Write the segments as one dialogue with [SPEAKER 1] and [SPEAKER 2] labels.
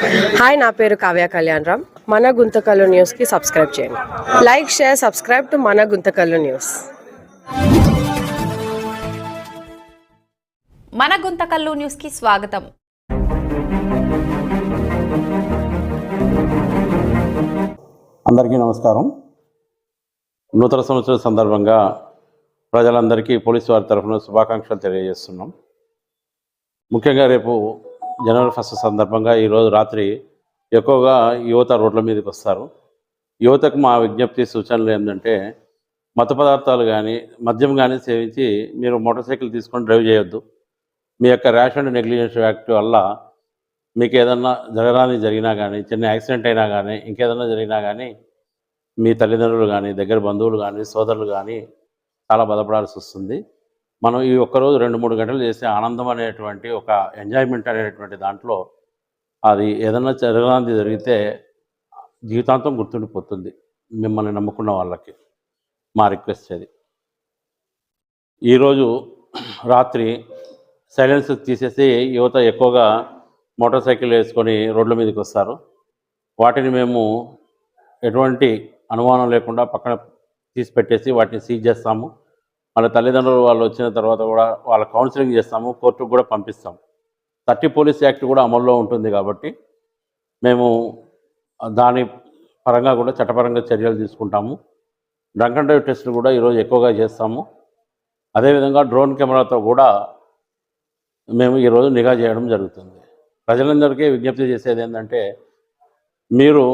[SPEAKER 1] Hi నా పేరు కావ్య కళ్యాణ్ రామ్. మన గుంతకల్లు న్యూస్కి సబ్స్క్రైబ్ చేయండి. లైక్ షేర్ సబ్స్క్రైబ్ టు మన గుంతకల్లు న్యూస్
[SPEAKER 2] మన గుంతకల్లు న్యూస్కి స్వాగతం.
[SPEAKER 3] అందరికీ నమస్కారం. నూతన సంవత్సరం సందర్భంగా ప్రజలందరికీ పోలీసు వారి తరఫున శుభాకాంక్షలు తెలియజేస్తున్నాం. ముఖ్యంగా రేపు జనవరి ఫస్ట్ సందర్భంగా ఈరోజు రాత్రి ఎక్కువగా యువత రోడ్ల మీదకి వస్తారు. యువతకు మా విజ్ఞప్తి సూచనలు ఏంటంటే మత పదార్థాలు కానీ మద్యం కానీ సేవించి మీరు మోటార్ సైకిల్ తీసుకొని డ్రైవ్ చేయొద్దు. మీ యొక్క ర్యాష్ అండ్ నెగ్లిజెన్స్ యాక్ట్ వల్ల మీకు ఏదన్నా జరగరాని జరిగినా కానీ చిన్న యాక్సిడెంట్ అయినా కానీ ఇంకేదన్నా జరిగినా కానీ మీ తల్లిదండ్రులు కానీ దగ్గర బంధువులు కానీ సోదరులు కానీ చాలా బాధపడాల్సి వస్తుంది. మనం ఈ ఒక్కరోజు రెండు మూడు గంటలు చేసే ఆనందం అనేటువంటి ఒక ఎంజాయ్మెంట్ అనేటువంటి దాంట్లో అది ఏదన్నా జరగడానికి జరిగితే జీవితాంతం గుర్తుండిపోతుంది మిమ్మల్ని నమ్ముకున్న వాళ్ళకి మా రిక్వెస్ట్ అది. ఈరోజు రాత్రి సైలెన్స్ తీసేసి యువత ఎక్కువగా మోటార్ సైకిల్ వేసుకొని రోడ్ల మీదకి వస్తారు. వాటిని మేము ఎటువంటి అనుమానం లేకుండా పక్కన తీసి పెట్టేసి వాటిని సీజ్ చేస్తాము. వాళ్ళ తల్లిదండ్రులు వాళ్ళు వచ్చిన తర్వాత కూడా వాళ్ళ కౌన్సిలింగ్ చేస్తాము కోర్టుకు కూడా పంపిస్తాం. థర్టీ పోలీస్ యాక్ట్ కూడా అమల్లో ఉంటుంది కాబట్టి మేము దాని పరంగా కూడా చట్టపరంగా చర్యలు తీసుకుంటాము. డ్రంక్ అండ్ డ్రైవ్ టెస్ట్లు కూడా ఈరోజు ఎక్కువగా చేస్తాము. అదేవిధంగా డ్రోన్ కెమెరాతో కూడా మేము ఈరోజు నిఘా చేయడం జరుగుతుంది. ప్రజలందరికీ విజ్ఞప్తి చేసేది ఏంటంటే మీరు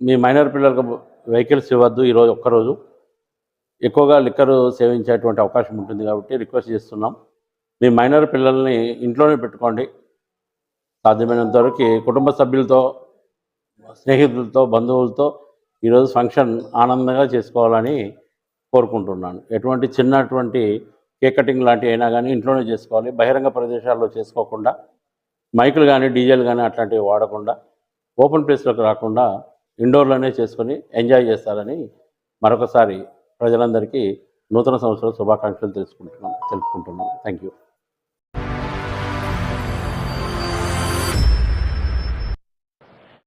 [SPEAKER 3] మీ మైనర్ పిల్లలకు వెహికల్స్ ఇవ్వద్దు ఈరోజు ఒక్కరోజు ఎక్కువగా లిక్కర్ సేవించేటువంటి అవకాశం ఉంటుంది కాబట్టి రిక్వెస్ట్ చేస్తున్నాం. మీ మైనర్ పిల్లల్ని ఇంట్లోనే పెట్టుకోండి. సాధ్యమైనంత వరకు కుటుంబ సభ్యులతో స్నేహితులతో బంధువులతో ఈరోజు ఫంక్షన్ ఆనందంగా చేసుకోవాలని కోరుకుంటున్నాను. ఎటువంటి చిన్నటువంటి కేక్ కటింగ్ లాంటివి అయినా కానీ ఇంట్లోనే చేసుకోవాలి. బహిరంగ ప్రదేశాల్లో చేసుకోకుండా మైకులు కానీ డీజేలు కానీ అట్లాంటివి వాడకుండా ఓపెన్ ప్లేస్లోకి రాకుండా ఇండోర్లోనే చేసుకొని ఎంజాయ్ చేస్తారని మరొకసారి ప్రజలందరికీ నూతన సంవత్సర శుభాకాంక్షలు తెలుసుకుంటున్నాం తెలుపుకుంటున్నాం. Thank you